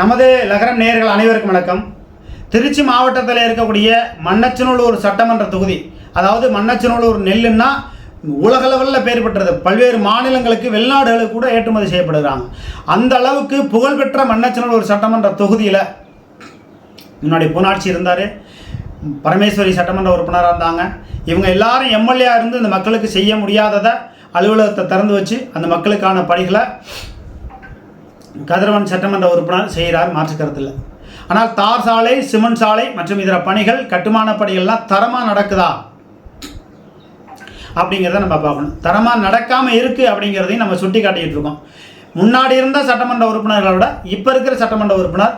நமது லகரம் நேயர்கள் அனைவருக்கும் வணக்கம். திருச்சி மாவட்டத்தில் இருக்கக்கூடிய மன்னச்சநல்லூர் சட்டமன்ற தொகுதி அதாவது மன்னச்சநல்லூர் நெல்லுன்னா உலகளவில் பேர் பெற்றது. பல்வேறு மாநிலங்களுக்கு வெளிநாடுகளுக்கு கூட ஏற்றுமதி செய்யப்படுகிறாங்க. அந்த அளவுக்கு புகழ்பெற்ற மன்னச்சநல்லூர் சட்டமன்ற தொகுதியில் முன்னாடி புனாட்சி இருந்தார். பரமேஸ்வரி சட்டமன்ற உறுப்பினராக இருந்தாங்க. இவங்க எல்லாரும் எம்எல்ஏ இருந்து இந்த மக்களுக்கு செய்ய முடியாததை அலுவலகத்தை திறந்து வச்சு அந்த மக்களுக்கான பணிகளை கதிரவன் சட்டமன்ற உறுப்பினர் செய்கிறார் மாற்று கருத்தில் ஆனால் தார் சாலை சிமெண்ட் சாலை மற்றும் இதர பணிகள் கட்டுமான பணிகள்லாம் தரமாக நடக்குதா? அப்படிங்கிறத நம்ம பார்க்கணும். தரமாக நடக்காமல் இருக்குது அப்படிங்கிறதையும் நம்ம சுட்டி காட்டிக்கிட்டு இருக்கோம். முன்னாடி இருந்த சட்டமன்ற உறுப்பினர்களை விட இப்போ இருக்கிற சட்டமன்ற உறுப்பினர்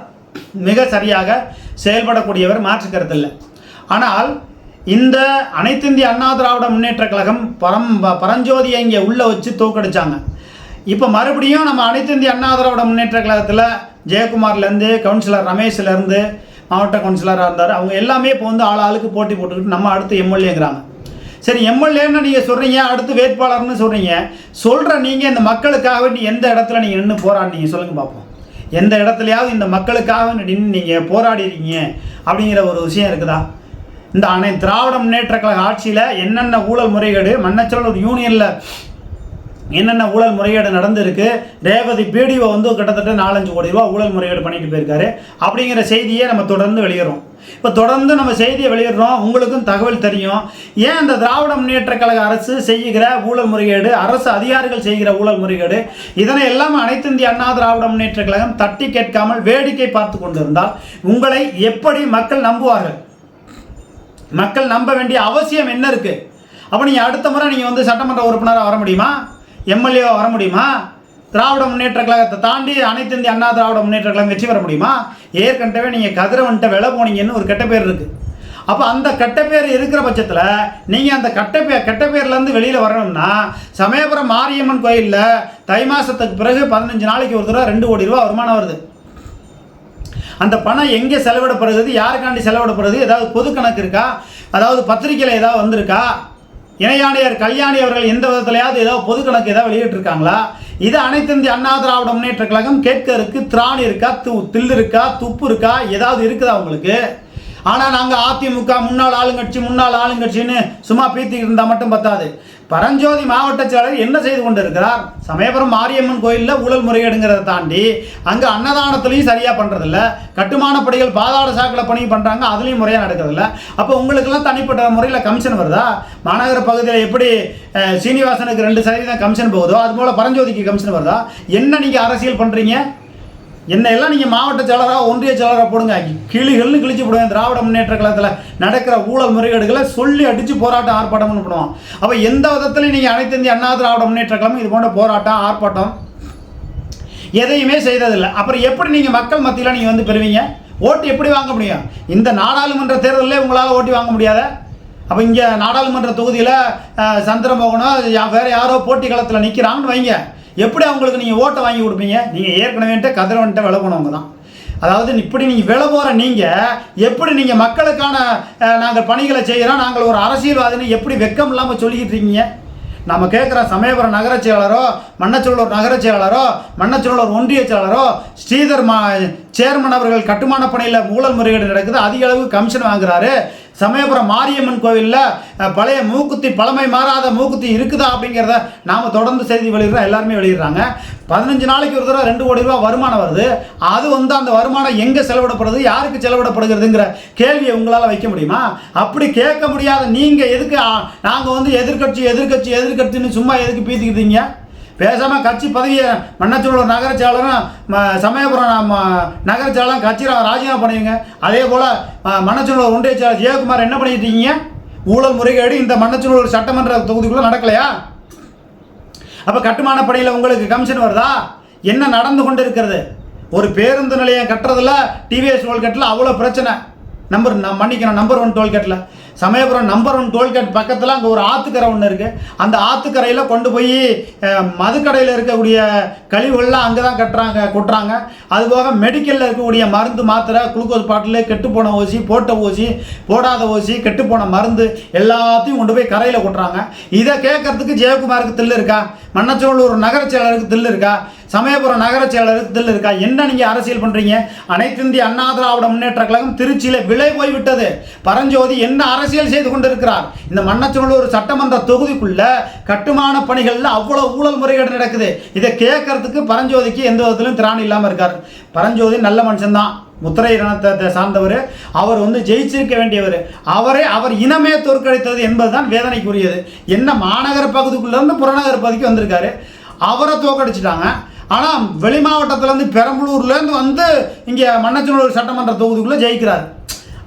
மிக சரியாக செயல்படக்கூடியவர் மாற்று ஆனால் இந்த அனைத்து இந்திய அண்ணா திராவிட முன்னேற்ற கழகம் பரம் பரஞ்சோதியை இங்கே உள்ளே வச்சு தோக்கடிச்சாங்க இப்போ மறுபடியும் நம்ம அனைத்து இந்திய அண்ணா திராவிட முன்னேற்ற கழகத்தில் ஜெயக்குமார்லேருந்து கவுன்சிலர் ரமேஷ்லேருந்து மாவட்ட கவுன்சிலராக இருந்தார். அவங்க எல்லாமே இப்போ வந்து ஆள் ஆளுக்கு போட்டி போட்டுக்கிட்டு நம்ம அடுத்து எம்எல்ஏங்கிறாங்க. சரி எம்எல்ஏன்னு நீங்கள் சொல்கிறீங்க அடுத்து வேட்பாளர்னு சொல்கிறீங்க சொல்கிற நீங்கள் இந்த மக்களுக்காக வேண்டி எந்த இடத்துல நீங்கள் நின்று போராடினீங்க சொல்லுங்கள் பார்ப்போம் எந்த இடத்துலையாவது இந்த மக்களுக்காக நின்று நீங்கள் போராடிறீங்க அப்படிங்கிற ஒரு விஷயம் இருக்குதா? இந்த அனை திராவிட முன்னேற்ற கழக ஆட்சியில் என்னென்ன ஊழல் முறைகேடு? மன்னச்சலூர் யூனியனில் என்னென்ன ஊழல் முறைகேடு நடந்திருக்கு? ரேவதி பிடிஓ வந்து கிட்டத்தட்ட நாலஞ்சு கோடி ரூபா ஊழல் முறைகேடு பண்ணிட்டு போயிருக்காரு. அப்படிங்கிற செய்தியை நம்ம தொடர்ந்து வெளியிடுறோம். இப்போ தொடர்ந்து நம்ம செய்தியை வெளியிடுறோம். உங்களுக்கும் தகவல் தெரியும். ஏன் இந்த திராவிட முன்னேற்ற கழக அரசு செய்கிற ஊழல் முறைகேடு அரசு அதிகாரிகள் செய்கிற ஊழல் முறைகேடு இதனை எல்லாம் அனைத்து இந்திய அண்ணா திராவிட முன்னேற்ற கழகம் தட்டி கேட்காமல் வேடிக்கை பார்த்து கொண்டிருந்தால் உங்களை எப்படி மக்கள் நம்புவார்கள்? மக்கள் நம்ப வேண்டிய அவசியம் என்ன இருக்கு? அப்போ நீங்கள் அடுத்த முறை நீங்கள் வந்து சட்டமன்ற உறுப்பினராக வர முடியுமா? எம்எல்ஏவாக வர முடியுமா? திராவிட முன்னேற்ற கழகத்தை தாண்டி அனைத்து இந்திய அண்ணா திராவிட முன்னேற்ற கழகம் வெற்றி பெற முடியுமா? ஏற்கனவே நீங்கள் கதிரவன்ட்ட விலை போனீங்கன்னு ஒரு கெட்ட பேர் இருக்குது அப்போ அந்த கெட்ட பேர் இருக்கிற பட்சத்தில் நீங்கள் அந்த கெட்ட பேர் கெட்ட பேர்லேருந்து வெளியில் வரணும்னா சமயபுரம் மாரியம்மன் கோயிலில் தை மாதத்துக்கு பிறகு பதினஞ்சு நாளைக்கு ஒரு தடவை ரெண்டு கோடி ரூபா வருமானம் வருது. அந்த பணம் எங்கே செலவிடப்படுகிறது? யாருக்காண்டி செலவிடப்படுறது ஏதாவது பொது கணக்கு இருக்கா? அதாவது பத்திரிக்கையில் ஏதாவது வந்திருக்கா? இணையாணையர் கல்யாணி அவர்கள் எந்த விதத்திலையாவது ஏதோ பொது கணக்கு ஏதாவது வெளியிட்டிருக்காங்களா? இது அனைத்து இந்திய அண்ணா திராவிட முன்னேற்ற கழகம் கேட்க இருக்கு திராணி இருக்கா து தில் இருக்கா துப்பு இருக்கா ஏதாவது இருக்குதா உங்களுக்கு? ஆனால் நாங்கள் அதிமுக முன்னாள் ஆளுங்கட்சி முன்னாள் ஆளுங்கட்சின்னு சும்மா பீத்திக்கிட்டு இருந்தால் மட்டும் பத்தாது. பரஞ்சோதி மாவட்ட செயலர் என்ன செய்து கொண்டிருக்கிறார்? சமயபுரம் மாரியம்மன் கோயிலில் ஊழல் முறைகேடுங்கிறத தாண்டி அங்கே அன்னதானத்துலேயும் சரியாக பண்ணுறதில்ல கட்டுமான பணிகள் பாதாள சாக்கில் பணி பண்ணுறாங்க அதுலேயும் முறையாக நடக்கிறதில்ல. அப்போ உங்களுக்கெல்லாம் தனிப்பட்ட முறையில் கமிஷன் வருதா? மாநகர பகுதியில் எப்படி சீனிவாசனுக்கு ரெண்டு சதவீதம் கமிஷன் போகுதோ அது போல் பரஞ்சோதிக்கு கமிஷன் வருதா? என்ன நீங்கள் அரசியல் பண்ணுறீங்க என்ன எல்லாம் நீங்கள் மாவட்ட செயலராக ஒன்றிய செயலராக போடுங்க. கிளிகள்னு கிழிச்சு போடுவேன் திராவிட முன்னேற்ற கழகத்தில் நடக்கிற ஊழல் முறைகேடுகளை சொல்லி அடித்து போராட்டம் ஆர்ப்பாட்டம்னு பண்ணுவோம் அப்போ எந்த விதத்துலையும் நீங்கள் அனைத்து இந்திய அண்ணா திராவிட முன்னேற்ற கழகம் இது போன்ற போராட்டம் ஆர்ப்பாட்டம் எதையுமே செய்ததில்லை. அப்புறம் எப்படி நீங்கள் மக்கள் மத்தியில் நீங்கள் வந்து பெறுவீங்க? ஓட்டு எப்படி வாங்க முடியும்? இந்த நாடாளுமன்ற தேர்தலில் உங்களால் ஓட்டி வாங்க முடியாத? அப்போ இங்கே நாடாளுமன்ற தொகுதியில் சந்திரமோகனோ யா- யாரோ போட்டி களத்தில் நிற்கிறாங்கன்னு வைங்க. எப்படி அவங்களுக்கு நீங்கள் ஓட்டை வாங்கி கொடுப்பீங்க? நீங்கள் ஏற்கனவேன்ட்டு கதிரவன்ட்ட விலை போனவங்க தான். அதாவது இப்படி நீங்கள் விலை போகிற நீங்கள் எப்படி நீங்கள் மக்களுக்கான நாங்கள் பணிகளை செய்கிறோம் நாங்கள் ஒரு அரசியல்வாதின்னு எப்படி வெக்கம் இல்லாமல் சொல்லிக்கிட்டு இருக்கீங்க? நம்ம கேட்குற சமயபுரம் நகரச் செயலாளரோ மன்னச்சூழலூர் நகரச் செயலாளரோ மன்னச்சூழலூர் ஒன்றிய செயலாளரோ ஸ்ரீதர் மா சேர்மன் அவர்கள் கட்டுமான பணியில் ஊழல் முறைகேடு நடக்குது அதிக அளவு கமிஷன் வாங்குறாரு. சமயபுரம் மாரியம்மன் கோவிலில் பழைய மூக்குத்தி பழமை மாறாத மூக்குத்தி இருக்குதா அப்படிங்கிறத நாம் தொடர்ந்து செய்தி வெளியிடுறோம். எல்லாருமே வெளியிடுறாங்க. பதினஞ்சு நாளைக்கு ஒரு தடவை ரெண்டு கோடி ரூபா வருமானம் வருது. அது வந்து அந்த வருமானம் எங்கே செலவிடப்படுது யாருக்கு செலவிடப்படுகிறதுங்கிற கேள்வியை உங்களால் வைக்க முடியுமா? அப்படி கேட்க முடியாத நீங்கள் எதுக்கு நாங்கள் வந்து எதிர்க்கட்சி எதிர்கட்சி எதிர்க்கட்சின்னு சும்மா எதுக்கு பீத்திக்கிட்டீங்க பேசாமல் கட்சி பதவியை மன்னச்சூழல் நகர செயலரும் சமயபுரம் ம- நகர செயலரும் கட்சி ராஜினாமா பண்ணுவீங்க அதே போல் மன்னச்சூழல் ஒன்றிய செயலர் ஜெயக்குமார் என்ன பண்ணிட்டு இருக்கீங்க ஊழல் முறைகேடு இந்த மன்னச்சூழல் சட்டமன்ற தொகுதிக்குள்ளே நடக்கலையா? அப்போ கட்டுமான பணியில் உங்களுக்கு கமிஷன் வருதா? என்ன நடந்து கொண்டு இருக்கிறது ஒரு பேருந்து நிலையம் கட்டுறதுல டிவிஎஸ் டோல்கேட்டில் அவ்வளோ பிரச்சனை. நம்பர் நான் மன்னிக்கணும் நம்பர் ஒன் டோல்கேட்டில் சமயபுரம் நம்பர் ஒன் டோல்கேட் பக்கத்தில் அங்கே ஒரு ஆற்றுக்கரை ஒன்று இருக்குது அந்த ஆற்றுக்கரையில் கொண்டு போய் மதுக்கடையில் இருக்கக்கூடிய கழிவுகள்லாம் அங்கே தான் கட்டுறாங்க. கொட்டுறாங்க அதுபோக மெடிக்கலில் இருக்கக்கூடிய மருந்து மாத்திரை குளுக்கோஸ் பாட்டில் கெட்டுப்போன ஊசி போட்ட ஊசி போடாத ஊசி கெட்டுப்போன மருந்து எல்லாத்தையும் கொண்டு போய் கரையில் கொட்டுறாங்க. இதை கேட்கறதுக்கு ஜெயக்குமாருக்கு தில்லு இருக்கா? மன்னச்சோளூர் நகர செயலருக்கு தில்லு இருக்கா? சமயபுரம் நகர செயலருக்கு தில்லு இருக்கா? என்ன நீங்கள் அரசியல் பண்ணுறீங்க அனைத்து இந்திய அண்ணா திராவிட முன்னேற்ற கழகம் திருச்சியில் விலை போய்விட்டது. பரஞ்சோதி என்ன அரசியல் அரசியல் செய்து கொண்டிருக்கிறார். இந்த மன்னச்சநல்லூர் சட்டமன்ற தொகுதிக்குள்ள கட்டுமான பணிகளில் அவ்வளோ ஊழல் முறைகேடு நடக்குது. இதை கேட்கறதுக்கு பரஞ்சோதிக்கு எந்த விதத்திலும் திராணி இல்லாமல் இருக்கார். பரஞ்சோதி நல்ல மனுஷன்தான். முத்திரை இனத்தை சார்ந்தவர். அவர் வந்து ஜெயிச்சிருக்க வேண்டியவர். அவரே அவர் இனமே தோற்கடித்தது என்பதுதான் வேதனைக்குரியது. என்ன மாநகர பகுதிக்குள்ளேருந்து புறநகர் பகுதிக்கு வந்திருக்காரு. அவரை தோக்கடிச்சிட்டாங்க ஆனால் வெளி மாவட்டத்துலேருந்து பெரம்பலூர்லேருந்து வந்து இங்கே மன்னச்சநல்லூர் சட்டமன்ற தொகுதிக்குள்ளே ஜெயிக்கிறார்.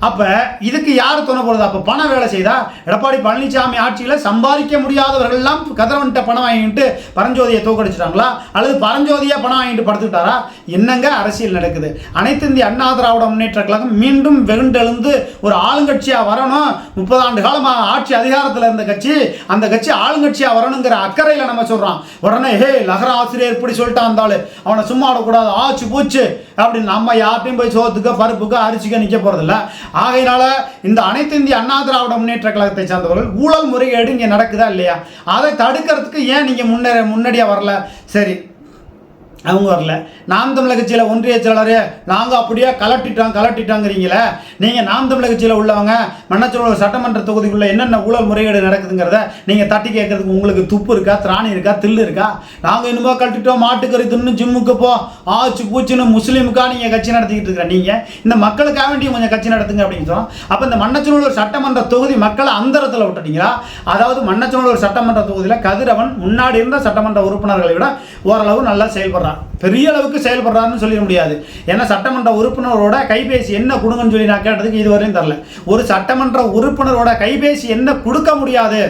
அப்போ இதுக்கு யார் துணை போடுறது அப்போ பணம் வேலை செய்தா? எடப்பாடி பழனிசாமி ஆட்சியில் சம்பாதிக்க முடியாதவர்கள்லாம் கதிரவன்கிட்ட பணம் வாங்கிட்டு பரஞ்சோதியை தோக்கடிச்சிட்டாங்களா? அல்லது பரஞ்சோதியாக பணம் வாங்கிட்டு படுத்துக்கிட்டாரா? என்னங்க அரசியல் நடக்குது? அனைத்து இந்திய அண்ணா திராவிட முன்னேற்ற கழகம் மீண்டும் வெகுண்டெழுந்து ஒரு ஆளுங்கட்சியாக வரணும். முப்பது ஆண்டு காலமாக ஆட்சி அதிகாரத்தில் இருந்த கட்சி அந்த கட்சி ஆளுங்கட்சியாக வரணுங்கிற அக்கறையில் நம்ம சொல்கிறோம் உடனே ஹே லகர ஆசிரியர் இப்படி சொல்லிட்டான் இருந்தாலும் அவனை சும்மா விடக்கூடாது ஆச்சு பூச்சு. அப்படின்னு நம்ம யார்ட்டையும் போய் சோத்துக்கோ பருப்புக்கு அரிசிக்க நிற்க போகிறதில்ல ஆகையினால இந்த அனைத்து இந்திய அண்ணா திராவிட முன்னேற்ற கழகத்தை சார்ந்தவர்கள் ஊழல் முறைகேடு இங்கே நடக்குதா இல்லையா? அதை தடுக்கிறதுக்கு ஏன் நீங்கள் முன்னே முன்னாடியாக வரல? சரி அவங்க வரல. நாம் தமிழக கட்சியில் ஒன்றிய செயலாளர் நாங்கள் அப்படியே கலட்டிட்டோம் கலட்டிட்டோங்கிறீங்களே நீங்கள் நாம் தமிழக கட்சியில் உள்ளவங்க மன்னச்சோழர் சட்டமன்ற தொகுதிக்குள்ளே என்னென்ன ஊழல் முறைகேடு நடக்குதுங்கிறத நீங்கள் தட்டி கேட்கறதுக்கு உங்களுக்கு துப்பு இருக்கா திராணி இருக்கா தில்லு இருக்கா? நாங்கள் இன்னுமோ கழட்டிட்டோம் மாட்டுக்கறி தின்னு ஜிம்முக்கு போ ஆச்சு பூச்சின்னு முஸ்லீமுக்கா நீங்கள் கட்சி நடத்திக்கிட்டு இருக்கிற நீங்கள் இந்த மக்களுக்காக வேண்டிய கொஞ்சம் கட்சி நடத்துங்க அப்படின்னு சொன்னோம். அப்போ இந்த மன்னச்சனூர் சட்டமன்ற தொகுதி மக்களை அந்தரத்தில் விட்டுட்டீங்களா? அதாவது மன்னச்சனூர் சட்டமன்ற தொகுதியில் கதிரவன் முன்னாடி இருந்த சட்டமன்ற உறுப்பினர்களை விட ஓரளவு நல்லா செயல்படுறாங்க. செயல்படுறான் பெரிய அளவுக்கு செயல்படுறாருன்னு சொல்லிட முடியாது. ஏன்னா சட்டமன்ற உறுப்பினரோட கைபேசி என்ன கொடுங்கன்னு சொல்லி நான் கேட்டதுக்கு இதுவரையும் தரல. ஒரு சட்டமன்ற உறுப்பினரோட கைபேசி என்ன கொடுக்க முடியாது?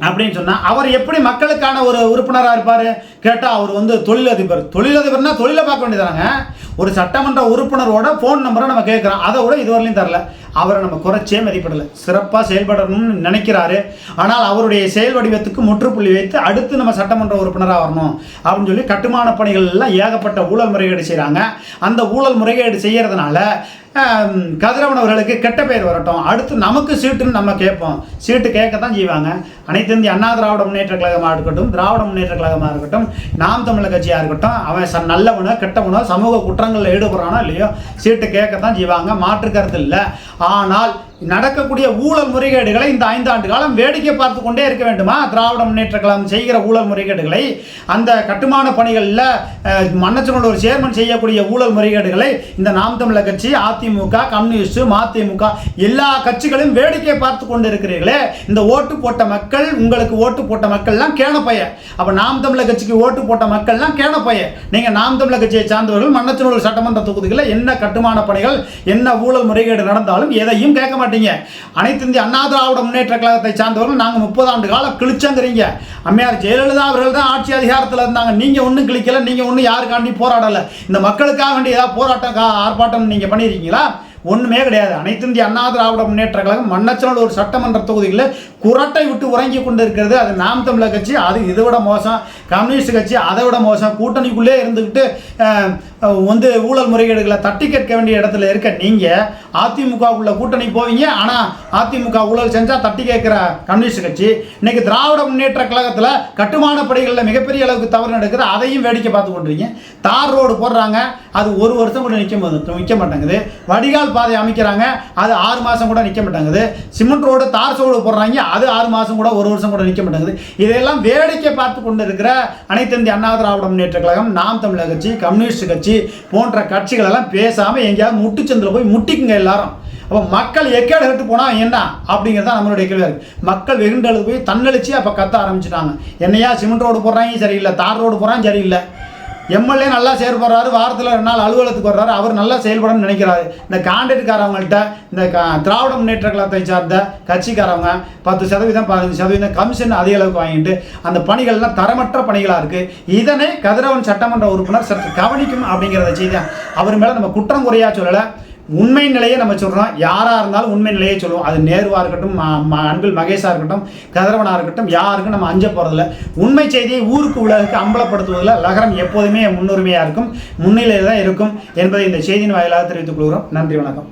அப்படின்னு சொன்னால் அவர் எப்படி மக்களுக்கான ஒரு உறுப்பினராக இருப்பார்? கேட்டால் அவர் வந்து தொழிலதிபர். தொழிலதிபர்னா தொழிலை பார்க்க வேண்டியதாங்க ஒரு சட்டமன்ற உறுப்பினரோட ஃபோன் நம்பரை நம்ம கேட்குறோம். அதை விட இதுவரையிலையும் தரல. அவரை நம்ம குறைச்சே மதிப்பிடலை. சிறப்பாக செயல்படணும்னு நினைக்கிறாரு. ஆனால் அவருடைய செயல் வடிவத்துக்கு முற்றுப்புள்ளி வைத்து அடுத்து நம்ம சட்டமன்ற உறுப்பினராக வரணும். அப்படின்னு சொல்லி கட்டுமான பணிகள் எல்லாம் ஏகப்பட்ட ஊழல் முறைகேடு செய்கிறாங்க அந்த ஊழல் முறைகேடு செய்கிறதுனால கதிரவன் அவர்களுக்கு கெட்ட பெயர் வரட்டும். அடுத்து நமக்கு சீட்டுன்னு நம்ம கேட்போம். சீட்டு கேட்க தான் செய்வாங்க. அனைத்து இந்திய அண்ணா திராவிட முன்னேற்ற கழகமாக இருக்கட்டும் திராவிட முன்னேற்ற கழகமாக இருக்கட்டும் நாம் தமிழர் கட்சியாக இருக்கட்டும் அவன் ச நல்லவனோ கெட்டவனோ சமூக குற்றங்களில் ஈடுபடுறானோ இல்லையோ சீட்டு கேட்க தான் செய்வாங்க மாற்று கருத்து இல்லை. ஆனால் நடக்கக்கூடிய ஊழல் முறைகேடுகளை இந்த ஐந்தாண்டு காலம் வேடிக்கை பார்த்து கொண்டே இருக்க வேண்டுமா? திராவிட முன்னேற்ற கழகம் செய்கிற ஊழல் முறைகேடுகளை அந்த கட்டுமான பணிகளில் மன்னச்சனோட சேர்மன் செய்யக்கூடிய ஊழல் முறைகேடுகளை இந்த நாம் தமிழர் கட்சி அதிமுக கம்யூனிஸ்ட் மதிமுக எல்லா கட்சிகளையும் வேடிக்கை பார்த்து கொண்டு இருக்கிறீர்களே. இந்த ஓட்டு போட்ட மக்கள் உங்களுக்கு ஓட்டு போட்ட மக்கள்லாம் கேணப்பைய. அப்போ நாம் தமிழர் கட்சிக்கு ஓட்டு போட்ட மக்கள்லாம் கேணப்பைய. நீங்கள் நாம் தமிழர் கட்சியை சார்ந்தவர்கள் மன்னச்சனூர் சட்டமன்ற தொகுதிகளில் என்ன கட்டுமான பணிகள் என்ன ஊழல் முறைகேடு நடந்தாலும் எதையும் கேட்க மாட்டீங்க. அனைத்து இந்திய அண்ணா திராவிட முன்னேற்ற கழகத்தை சார்ந்தவர்கள் நாங்கள் முப்பது ஆண்டு காலம் கிழிச்சங்கிறீங்க. அம்மையார் ஜெயலலிதா அவர்கள் தான் ஆட்சி அதிகாரத்தில் இருந்தாங்க. நீங்கள் ஒன்றும் கிழிக்கல நீங்கள் ஒன்றும் யாருக்காண்டி போராடலை. இந்த மக்களுக்காக வேண்டிய ஏதாவது போராட்டம் ஆர்ப்பாட்டம் நீங்கள் பண்ணியிருக்கீங்களா ஒன்றுமே கிடையாது. அனைத்து இந்திய அண்ணா திராவிட முன்னேற்ற கழகம் மன்னச்சநல்லூர் சட்டமன்ற தொகுதிகளில் குரட்டை விட்டு உறங்கி கொண்டு இருக்கிறது அது நாம் தமிழர் கட்சி அது இதை விட மோசம். கம்யூனிஸ்ட் கட்சி அதை விட மோசம். கூட்டணிக்குள்ளே இருந்துக்கிட்டு வந்து ஊழல் முறைகேடுகளை தட்டி கேட்க வேண்டிய இடத்துல இருக்க நீங்கள் அதிமுகவுக்குள்ள கூட்டணி போவீங்க. ஆனால் அதிமுக ஊழல் செஞ்சால் தட்டி கேட்குற கம்யூனிஸ்ட் கட்சி இன்னைக்கு திராவிட முன்னேற்ற கழகத்தில் கட்டுமான படைகளில் மிகப்பெரிய அளவுக்கு தவறு நடக்குது. அதையும் வேடிக்கை பார்த்து கொண்டிருக்கீங்க. தார் ரோடு போடுறாங்க. அது ஒரு வருஷம் கூட நிற்க நிற்க மாட்டேங்குது. வடிகால் பாதை அமைக்கிறாங்க. அது ஆறு மாதம் கூட நிற்க மாட்டேங்குது. சிமெண்ட் ரோடு தார் சோடு போடுறாங்க. அது ஆறு மாதம் கூட ஒரு வருஷம் கூட நிற்க மாட்டேங்குது. இதையெல்லாம் வேடிக்கை பார்த்து கொண்டு இருக்கிற அனைத்து இந்திய அண்ணா திராவிட முன்னேற்ற கழகம் நாம் தமிழர் கட்சி கம்யூனிஸ்ட் கட்சி போன்ற கட்சிகள் எல்லாம் பேசாமல் எங்கேயாவது முட்டுச்சந்தில் போய் முட்டிக்குங்க எல்லாரும். அப்போ மக்கள் எக்கேடு கட்டு போனால் என்ன? அப்படிங்கிறது தான் நம்மளுடைய கேள்வியாக இருக்குது மக்கள் வெகுண்டெழுது போய் தன்னழிச்சு அப்போ கத்த ஆரம்பிச்சிட்டாங்க. என்னையா சிமெண்ட் ரோடு போடுறாங்க சரியில்லை. தார் ரோடு போடுறாங்க சரியில்லை. எம்எல்ஏ நல்லா செயல்படுறாரு வாரத்தில் ரெண்டு நாள் அலுவலகத்துக்கு வர்றாரு அவர் நல்லா செயல்படணும்னு நினைக்கிறாரு. இந்த கான்ட்ராக்ட்காரவங்கள்ட்ட இந்த திராவிட முன்னேற்ற கழகத்தை சார்ந்த கட்சிக்காரவங்க பத்து சதவீதம் பதினஞ்சு சதவீதம் கமிஷன் அதிக அளவுக்கு வாங்கிட்டு அந்த பணிகள்லாம் தரமற்ற பணிகளாக இருக்குது இதனை கதிரவன் சட்டமன்ற உறுப்பினர் சற்று கவனிக்கும் அப்படிங்கிறத செய்தி அவர் மேலே நம்ம குற்றம் குறையா சொல்லலை. உண்மை நிலையை நம்ம சொல்கிறோம் யாராக இருந்தாலும் உண்மை நிலையை சொல்லுவோம். அது நேருவாக இருக்கட்டும் அன்பில் மகேஷாக இருக்கட்டும் கதிரவனாக இருக்கட்டும் யாருக்கும் நம்ம அஞ்ச போகிறதில்ல உண்மை செய்தியை ஊருக்கு உலகுக்கு அம்பலப்படுத்துவதில் லகரம் எப்போதுமே முன்னுரிமையாக இருக்கும் முன்னிலையில் தான் இருக்கும் என்பதை இந்த செய்தியின் வாயிலாக தெரிவித்துக் கொள்கிறோம். நன்றி வணக்கம்.